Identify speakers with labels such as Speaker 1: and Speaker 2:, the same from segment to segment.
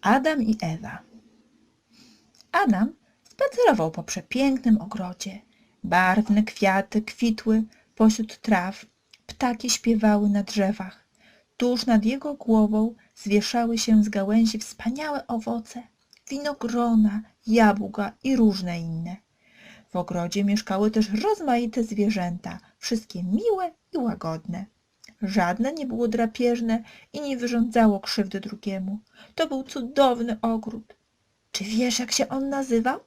Speaker 1: Adam i Ewa. Adam spacerował po przepięknym ogrodzie. Barwne kwiaty kwitły pośród traw, ptaki śpiewały na drzewach. Tuż nad jego głową zwieszały się z gałęzi wspaniałe owoce, winogrona, jabłka i różne inne. W ogrodzie mieszkały też rozmaite zwierzęta, wszystkie miłe i łagodne. Żadne nie było drapieżne i nie wyrządzało krzywdy drugiemu. To był cudowny ogród. Czy wiesz, jak się on nazywał?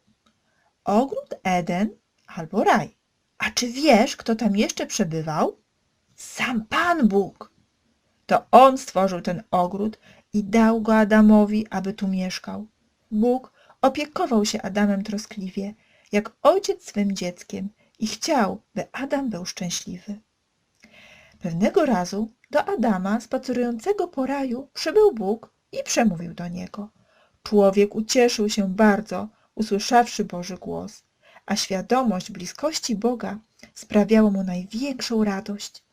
Speaker 1: Ogród Eden albo raj. A czy wiesz, kto tam jeszcze przebywał? Sam Pan Bóg. To on stworzył ten ogród i dał go Adamowi, aby tu mieszkał. Bóg opiekował się Adamem troskliwie, jak ojciec swym dzieckiem i chciał, by Adam był szczęśliwy. Pewnego razu do Adama, spacerującego po raju, przybył Bóg i przemówił do niego. Człowiek ucieszył się bardzo, usłyszawszy Boży głos, a świadomość bliskości Boga sprawiała mu największą radość.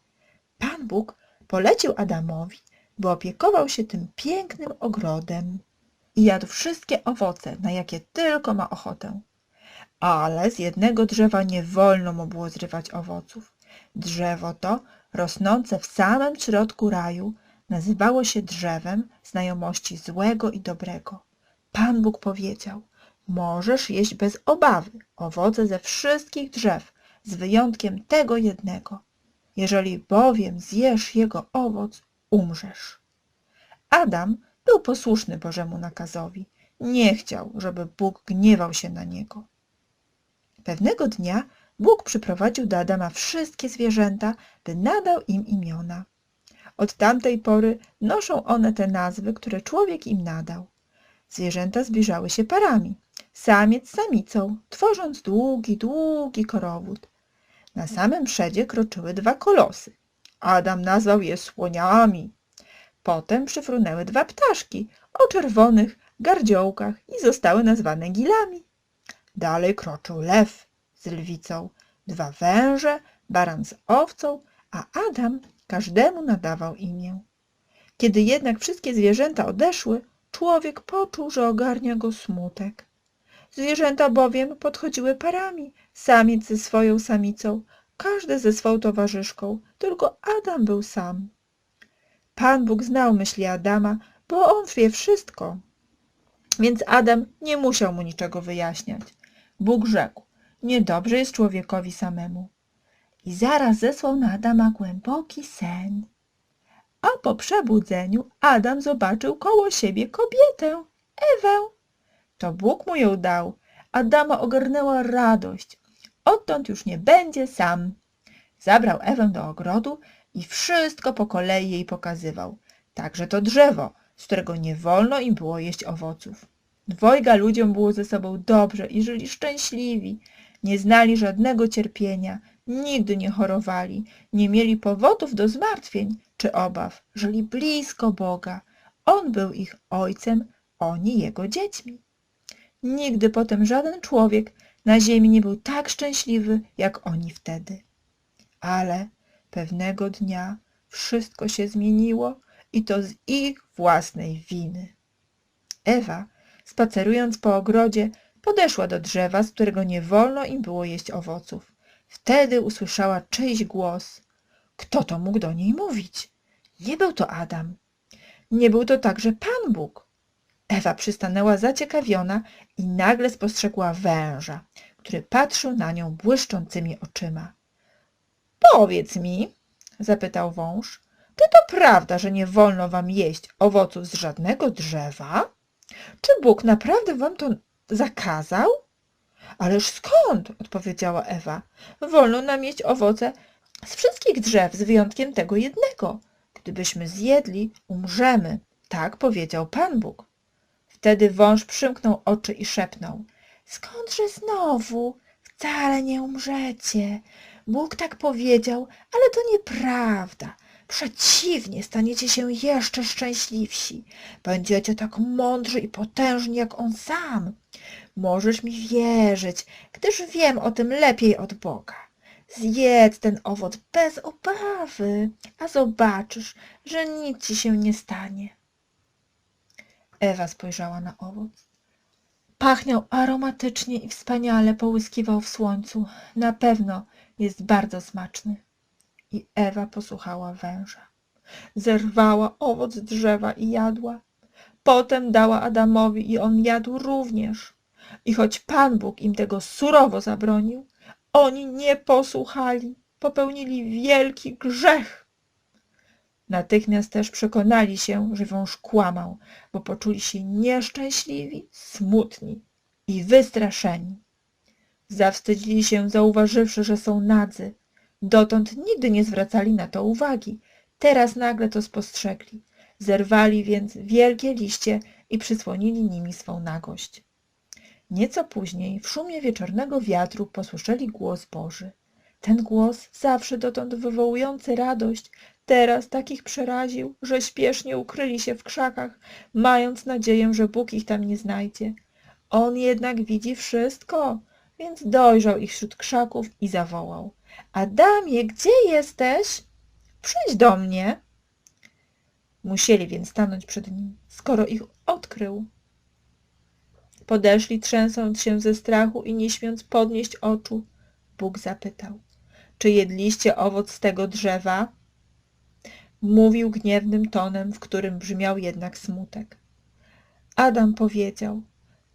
Speaker 1: Pan Bóg polecił Adamowi, by opiekował się tym pięknym ogrodem i jadł wszystkie owoce, na jakie tylko ma ochotę. Ale z jednego drzewa nie wolno mu było zrywać owoców. Drzewo to, rosnące w samym środku raju, nazywało się drzewem znajomości złego i dobrego. Pan Bóg powiedział, możesz jeść bez obawy owoce ze wszystkich drzew, z wyjątkiem tego jednego. Jeżeli bowiem zjesz jego owoc, umrzesz. Adam był posłuszny Bożemu nakazowi. Nie chciał, żeby Bóg gniewał się na niego. Pewnego dnia Bóg przyprowadził do Adama wszystkie zwierzęta, by nadał im imiona. Od tamtej pory noszą one te nazwy, które człowiek im nadał. Zwierzęta zbliżały się parami, samiec samicą, tworząc długi, długi korowód. Na samym przedzie kroczyły dwa kolosy. Adam nazwał je słoniami. Potem przyfrunęły dwa ptaszki o czerwonych gardziołkach i zostały nazwane gilami. Dalej kroczył lew z lwicą, dwa węże, baran z owcą, a Adam każdemu nadawał imię. Kiedy jednak wszystkie zwierzęta odeszły, człowiek poczuł, że ogarnia go smutek. Zwierzęta bowiem podchodziły parami, samiec ze swoją samicą, każde ze swą towarzyszką, tylko Adam był sam. Pan Bóg znał myśli Adama, bo on wie wszystko. Więc Adam nie musiał mu niczego wyjaśniać. Bóg rzekł, niedobrze jest człowiekowi samemu. I zaraz zesłał na Adama głęboki sen. A po przebudzeniu Adam zobaczył koło siebie kobietę, Ewę. To Bóg mu ją dał. Adama ogarnęła radość. Odtąd już nie będzie sam. Zabrał Ewę do ogrodu i wszystko po kolei jej pokazywał. Także to drzewo, z którego nie wolno im było jeść owoców. Dwojga ludziom było ze sobą dobrze i żyli szczęśliwi. Nie znali żadnego cierpienia, nigdy nie chorowali, nie mieli powodów do zmartwień czy obaw. Żyli blisko Boga. On był ich ojcem, oni jego dziećmi. Nigdy potem żaden człowiek na ziemi nie był tak szczęśliwy, jak oni wtedy. Ale pewnego dnia wszystko się zmieniło i to z ich własnej winy. Ewa, spacerując po ogrodzie, podeszła do drzewa, z którego nie wolno im było jeść owoców. Wtedy usłyszała czyjś głos. Kto to mógł do niej mówić? Nie był to Adam. Nie był to także Pan Bóg. Ewa przystanęła zaciekawiona i nagle spostrzegła węża, który patrzył na nią błyszczącymi oczyma. Powiedz mi, zapytał wąż, czy to prawda, że nie wolno wam jeść owoców z żadnego drzewa? Czy Bóg naprawdę wam to zakazał? Ależ skąd? odpowiedziała Ewa. Wolno nam jeść owoce z wszystkich drzew, z wyjątkiem tego jednego. Gdybyśmy zjedli, umrzemy. Tak powiedział Pan Bóg. Wtedy wąż przymknął oczy i szepnął. Skądże znowu? Wcale nie umrzecie. Bóg tak powiedział, ale to nieprawda. Przeciwnie, staniecie się jeszcze szczęśliwsi. Będziecie tak mądrzy i potężni jak On sam. Możesz mi wierzyć, gdyż wiem o tym lepiej od Boga. Zjedz ten owoc bez obawy, a zobaczysz, że nic ci się nie stanie. Ewa spojrzała na owoc. Pachniał aromatycznie i wspaniale połyskiwał w słońcu. Na pewno jest bardzo smaczny. I Ewa posłuchała węża. Zerwała owoc drzewa i jadła. Potem dała Adamowi i on jadł również. I choć Pan Bóg im tego surowo zabronił, oni nie posłuchali, popełnili wielki grzech. Natychmiast też przekonali się, że wąż kłamał, bo poczuli się nieszczęśliwi, smutni i wystraszeni. Zawstydzili się, zauważywszy, że są nadzy. Dotąd nigdy nie zwracali na to uwagi. Teraz nagle to spostrzegli. Zerwali więc wielkie liście i przysłonili nimi swą nagość. Nieco później w szumie wieczornego wiatru posłyszeli głos Boży. Ten głos, zawsze dotąd wywołujący radość, teraz takich przeraził, że śpiesznie ukryli się w krzakach, mając nadzieję, że Bóg ich tam nie znajdzie. On jednak widzi wszystko, więc dojrzał ich wśród krzaków i zawołał. Adamie, gdzie jesteś? Przyjdź do mnie. Musieli więc stanąć przed nim, skoro ich odkrył. Podeszli, trzęsąc się ze strachu i nie śmiąc podnieść oczu. Bóg zapytał, czy jedliście owoc z tego drzewa? Mówił gniewnym tonem, w którym brzmiał jednak smutek. Adam powiedział,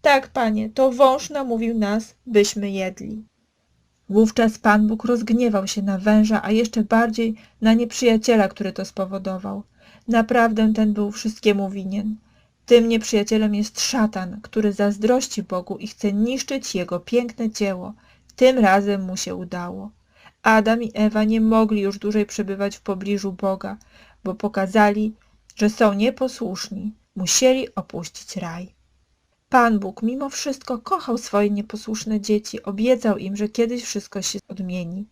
Speaker 1: tak, panie, to wąż namówił nas, byśmy jedli. Wówczas Pan Bóg rozgniewał się na węża, a jeszcze bardziej na nieprzyjaciela, który to spowodował. Naprawdę ten był wszystkiemu winien. Tym nieprzyjacielem jest szatan, który zazdrości Bogu i chce niszczyć jego piękne dzieło. Tym razem mu się udało. Adam i Ewa nie mogli już dłużej przebywać w pobliżu Boga, bo pokazali, że są nieposłuszni. Musieli opuścić raj. Pan Bóg mimo wszystko kochał swoje nieposłuszne dzieci, obiecał im, że kiedyś wszystko się odmieni.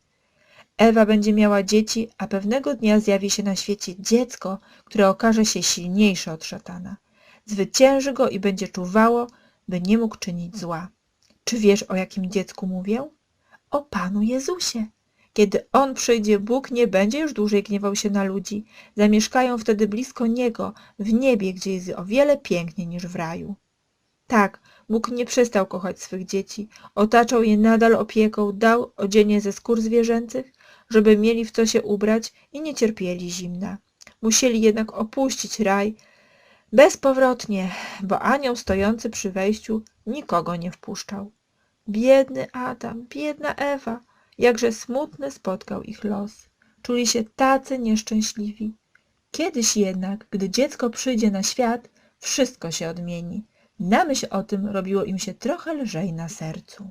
Speaker 1: Ewa będzie miała dzieci, a pewnego dnia zjawi się na świecie dziecko, które okaże się silniejsze od szatana. Zwycięży go i będzie czuwało, by nie mógł czynić zła. Czy wiesz, o jakim dziecku mówię? O Panu Jezusie. Kiedy On przyjdzie, Bóg nie będzie już dłużej gniewał się na ludzi. Zamieszkają wtedy blisko Niego, w niebie, gdzie jest o wiele piękniej niż w raju. Tak, Bóg nie przestał kochać swych dzieci. Otaczał je nadal opieką, dał odzienie ze skór zwierzęcych, żeby mieli w co się ubrać i nie cierpieli zimna. Musieli jednak opuścić raj bezpowrotnie, bo anioł stojący przy wejściu nikogo nie wpuszczał. Biedny Adam, biedna Ewa, jakże smutny spotkał ich los. Czuli się tacy nieszczęśliwi. Kiedyś jednak, gdy dziecko przyjdzie na świat, wszystko się odmieni. Na myśl o tym robiło im się trochę lżej na sercu.